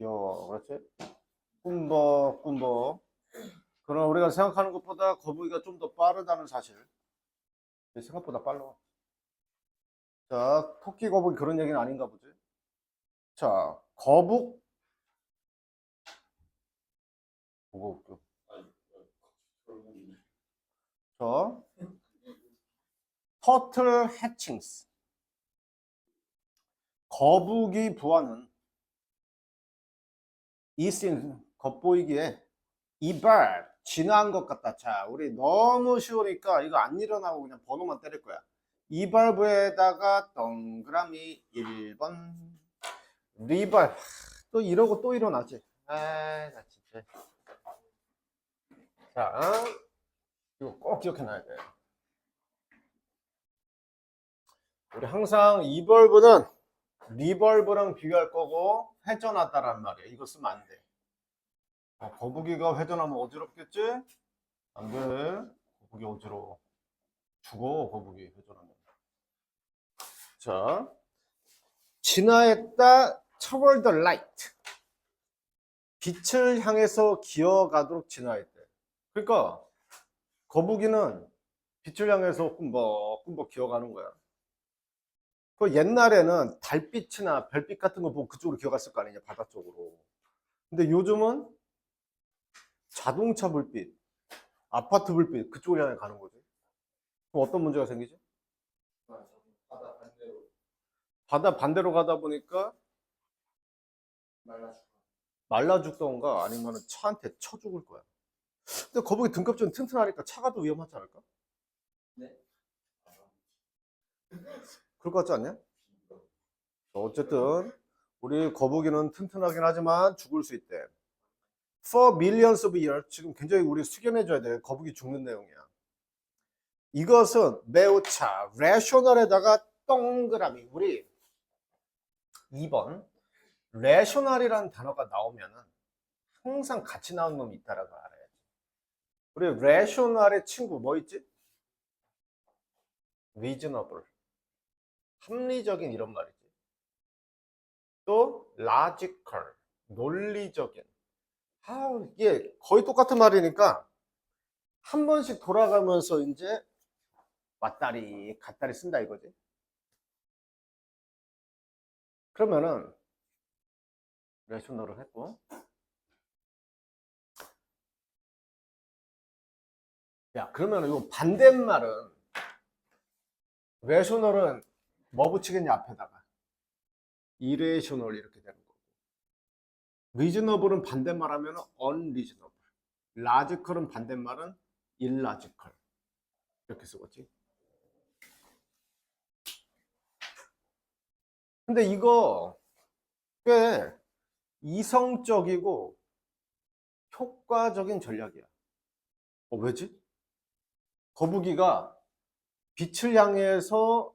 귀여워. 그렇지? 꿈벅, 꿈벅. 그럼 우리가 생각하는 것보다 거북이가 좀 더 빠르다는 사실. 생각보다 빨라. 자, 토끼 거북이 그런 얘기는 아닌가 보지. 자, 거북. 뭐가 웃겨? 자, 터틀 해칭스. 거북이 부화는 이씬 겉보이기에 이발 지나한 것 같다. 자, 우리 너무 쉬우니까 이거 안 일어나고 그냥 번호만 때릴 거야. 이발부에다가 동그라미 1번 리발 또 이러고 또 일어나지. 아, 나 진짜. 자, 이거 꼭 기억해놔야 돼. 우리 항상 이벌브는 리벌브랑 비교할 거고 회전하다란 말이야. 이거 쓰면 안 돼. 아, 거북이가 회전하면 어지럽겠지? 안 돼. 거북이 어지러워. 죽어, 거북이 회전하면. 자, 진화했다, toward the light. 빛을 향해서 기어가도록 진화했대. 그러니까 거북이는 빛을 향해서 꿈벅꿈벅 기어가는 거야. 그 옛날에는 달빛이나 별빛 같은 거 보고 그쪽으로 기어갔을 거 아니냐, 바다 쪽으로. 근데 요즘은 자동차 불빛, 아파트 불빛 그쪽을 향해 가는 거지. 그럼 어떤 문제가 생기지? 바다 반대로 바다 반대로 가다 보니까 말라 말라 죽던가 아니면 차한테 쳐 죽을 거야. 근데 거북이 등껍 좀 튼튼하니까 차가 더 위험하지 않을까? 네. 그럴 것 같지 않냐? 어쨌든 우리 거북이는 튼튼하긴 하지만 죽을 수 있대. For millions of years 지금 굉장히 우리 숙연해줘야 돼. 거북이 죽는 내용이야. 이것은 매우 차 rational에다가 동그라미 우리 2번 rational이라는 단어가 나오면은 항상 같이 나오는 놈이 있다라고 알아야지. 우리 rational의 친구 뭐 있지? reasonable 합리적인 이런 말이지. 또 logical 논리적인. 아, 이게 거의 똑같은 말이니까 한 번씩 돌아가면서 이제 왔다리 갔다리 쓴다 이거지. 그러면은 레셔널을 했고 야 그러면 이 반대말은 레셔널은 뭐 붙이겠냐 앞에다가. 이레셔널 이렇게 되는 거고. 리즈너블은 반대말하면 unreasonable logical은 반대말은 illogical 이렇게 쓰겠지. 근데 이거 꽤 이성적이고 효과적인 전략이야. 어 왜지? 거북이가 빛을 향해서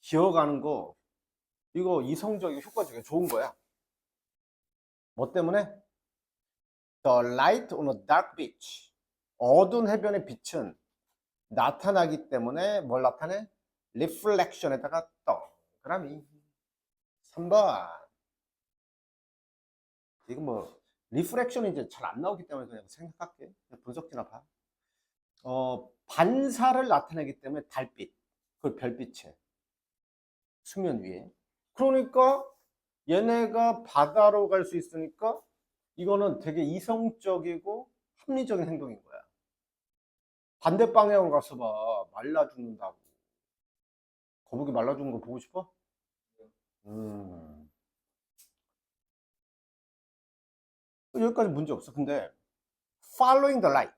기어가는 거 이거 이성적이고 효과적이고 좋은 거야. 뭐 때문에? The light on a dark beach. 어두운 해변의 빛은 나타나기 때문에 뭘 나타내? reflection에다가 동그라미. 3번. 이거 뭐 리프렉션이 이제 잘 안 나오기 때문에 그냥 생각할게. 그냥 분석지나 봐. 어, 반사를 나타내기 때문에 달빛, 그 별빛에 수면 위에. 그러니까 얘네가 바다로 갈 수 있으니까 이거는 되게 이성적이고 합리적인 행동인 거야. 반대 방향으로 가서 봐. 말라 죽는다고. 거북이 말라 죽는 거 보고 싶어? 음. 여기까지 문제 없어. 근데 following the light.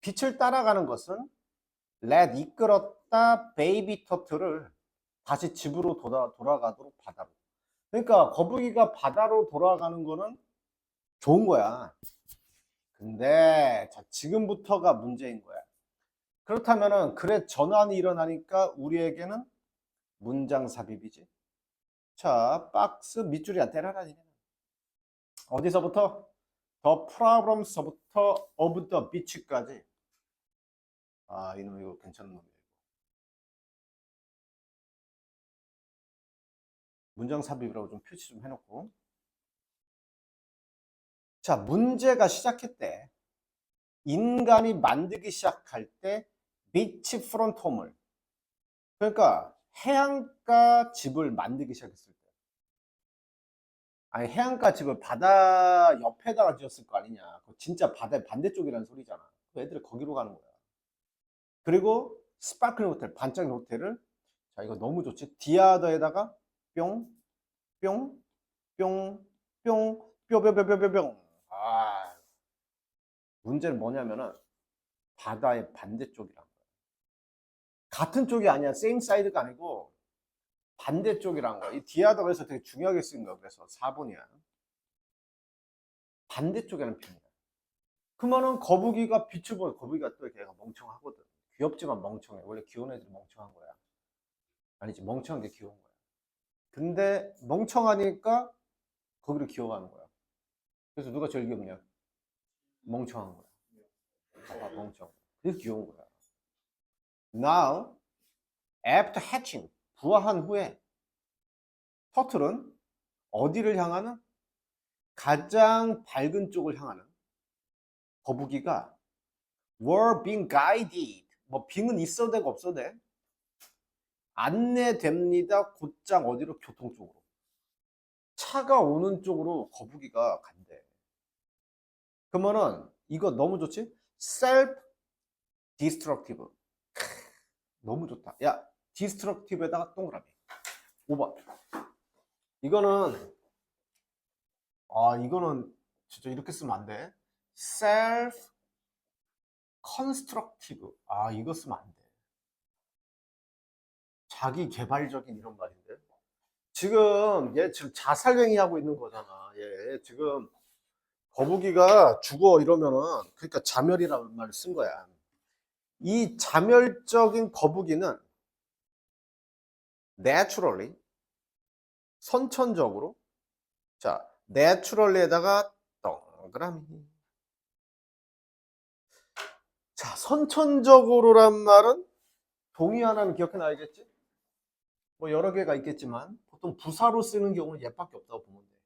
빛을 따라가는 것은 let 이끌었다 베이비 터틀을 다시 집으로 돌아, 돌아가도록 바다로. 그러니까 거북이가 바다로 돌아가는 거는 좋은 거야. 근데 자, 지금부터가 문제인 거야. 그렇다면은 그래 전환이 일어나니까 우리에게는 문장 삽입이지. 자, 박스 밑줄이야 니네. 어디서부터? The problems부터 of the beach까지. 아, 이놈 이거 괜찮은 놈이야. 문장 삽입이라고 좀 표시 좀 해놓고 자, 문제가 시작했대. 인간이 만들기 시작할 때 비치 프론토물. 그러니까 해안가 집을 만들기 시작했을 때. 아니, 해안가 집을 바다 옆에다가 지었을 거 아니냐. 진짜 바다의 반대쪽이라는 소리잖아. 그 애들이 거기로 가는 거야. 그리고 스파클링 호텔, 반짝이는 호텔을 자, 이거 너무 좋지. 디아더에다가 뿅, 뿅, 뿅, 뿅, 뿅뿅뿅뿅뿅. 아, 문제는 뭐냐면은 바다의 반대쪽이란 거야. 같은 쪽이 아니야. same side가 아니고 반대쪽이란 거야. 이 디아더에서 되게 중요하게 쓰인 거야. 그래서 4번이야. 반대쪽이라는 표현이야. 그러면은 거북이가 빛을 보여. 거북이가 또 걔가 멍청하거든. 귀엽지만 멍청해. 원래 귀여운 애들이 멍청한 거야. 아니지, 멍청한 게 귀여운 거야. 근데 멍청하니까 거기를 귀여워하는 거야. 그래서 누가 제일 귀엽냐? 멍청한 거야. 봐봐, 멍청. 그래서 귀여운 거야. Now, after hatching, 부화한 후에 터틀은 어디를 향하는? 가장 밝은 쪽을 향하는 거북이가 were being guided. 뭐 being은 있어도 되고 없어도 돼. 안내됩니다. 곧장 어디로? 교통 쪽으로. 차가 오는 쪽으로 거북이가 간대. 그러면은 이거 너무 좋지? destructive. 크, 너무 좋다. 야, destructive에다가 동그라미. 5번. 이거는 아, 이거는 진짜 이렇게 쓰면 안 돼. self constructive. 아, 이거 쓰면 안 돼. 자기 개발적인 이런 말인데. 지금 얘 지금 자살행위 하고 있는 거잖아. 얘 지금 거북이가 죽어 이러면은 그러니까 자멸이라는 말을 쓴 거야. 이 자멸적인 거북이는 naturally 선천적으로 자 naturally에다가 동그라미 자 선천적으로란 말은 동의 하나는 기억해 놔야겠지? 뭐 여러 개가 있겠지만 보통 부사로 쓰는 경우는 얘밖에 없다고 보면 돼.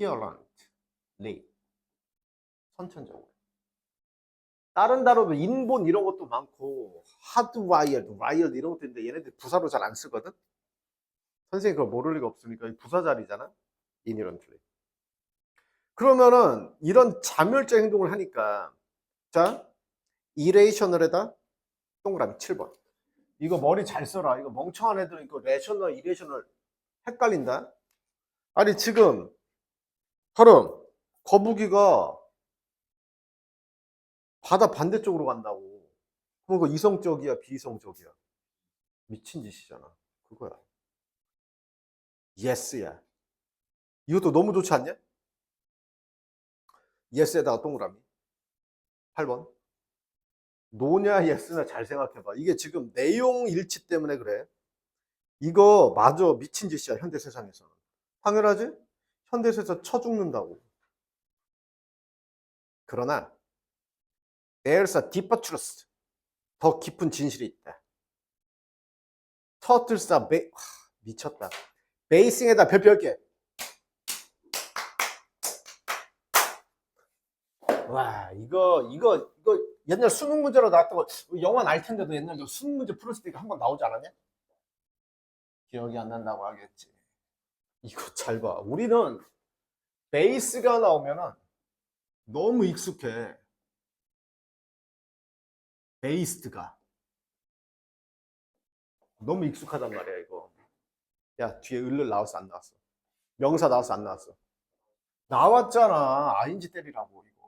inherently 선천적으로. 다른 단어도 인본 이런 것도 많고 hardwired, wired 이런 것도 있는데 얘네들 부사로 잘 안 쓰거든. 선생님 그걸 모를 리가 없으니까 이 부사 자리잖아. inherently. 그러면은 이런 자멸적 행동을 하니까 자 irrational에다 동그라미 7번. 이거 머리 잘 써라. 이거 멍청한 애들은 이거 레셔널, 이레셔널 헷갈린다. 아니 지금 하름 거북이가 바다 반대쪽으로 간다고. 그럼 그 이성적이야, 비이성적이야? 미친 짓이잖아. 그거야. 예스야. 이것도 너무 좋지 않냐? 예스에다가 동그라미. 8번. 노냐 예스나 잘 생각해봐. 이게 지금 내용 일치 때문에 그래. 이거 마저 미친 짓이야 현대 세상에서는. 당연하지? 현대 세상 쳐 죽는다고. 그러나 deeper truth. 더 깊은 진실이 있다. 터틀스 아베 와, 미쳤다. 베이싱에다 별표 10개. 와 이거 이거 이거 옛날 수능 문제로 나왔던 거 영화 날 텐데도 옛날 저 수능 문제 풀었을 때한번 나오지 않았냐? 기억이 안 난다고 하겠지. 이거 잘 봐. 우리는 베이스가 나오면은 너무 익숙해. 베이스트가 너무 익숙하단 말이야 이거. 야 뒤에 을를 나왔어 안 나왔어? 명사 나왔어 안 나왔어? 나왔잖아. 아인지 때리라고 이거.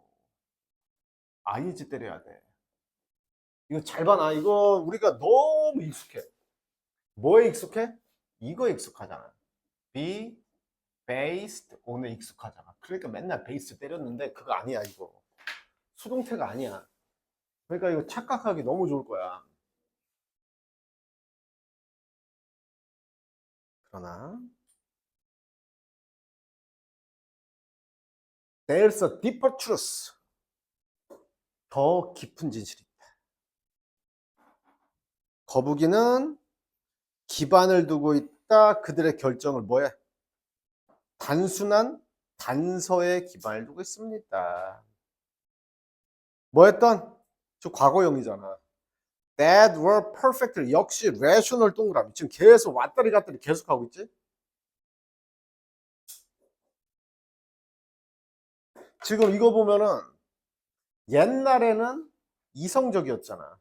아인지 때려야 돼. 이거 잘 봐나. 이거 우리가 너무 익숙해. 뭐에 익숙해? 이거 익숙하잖아. be based on에 익숙하잖아. 그러니까 맨날 베이스 때렸는데 그거 아니야 이거. 수동태가 아니야. 그러니까 이거 착각하기 너무 좋을 거야. 그러나 there's a deeper truth. 더 깊은 진실이 있다. 거북이는 기반을 두고 있다. 그들의 결정을 뭐해? 단순한 단서에 기반을 두고 있습니다. 뭐였던? 저 과거형이잖아. That were perfect. 역시 rational 동그라미. 지금 계속 왔다리 갔다리 계속 하고 있지? 지금 이거 보면은 옛날에는 이성적이었잖아.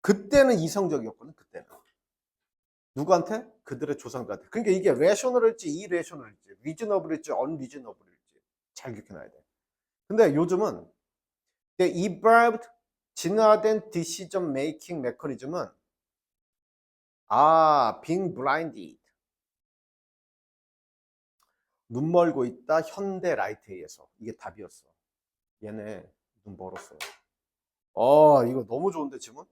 그때는 이성적이었거든, 그때는. 누구한테? 그들의 조상들한테. 그러니까 이게 rational일지 irrational일지, reasonable일지 unreasonable일지 잘 기억해놔야 돼. 근데 요즘은 the evolved 진화된 decision making mechanism은 아, being blinded. 눈 멀고 있다 현대 라이트에 의해서 이게 답이었어. 얘네 눈 멀었어. 어, 이거 너무 좋은데 지금?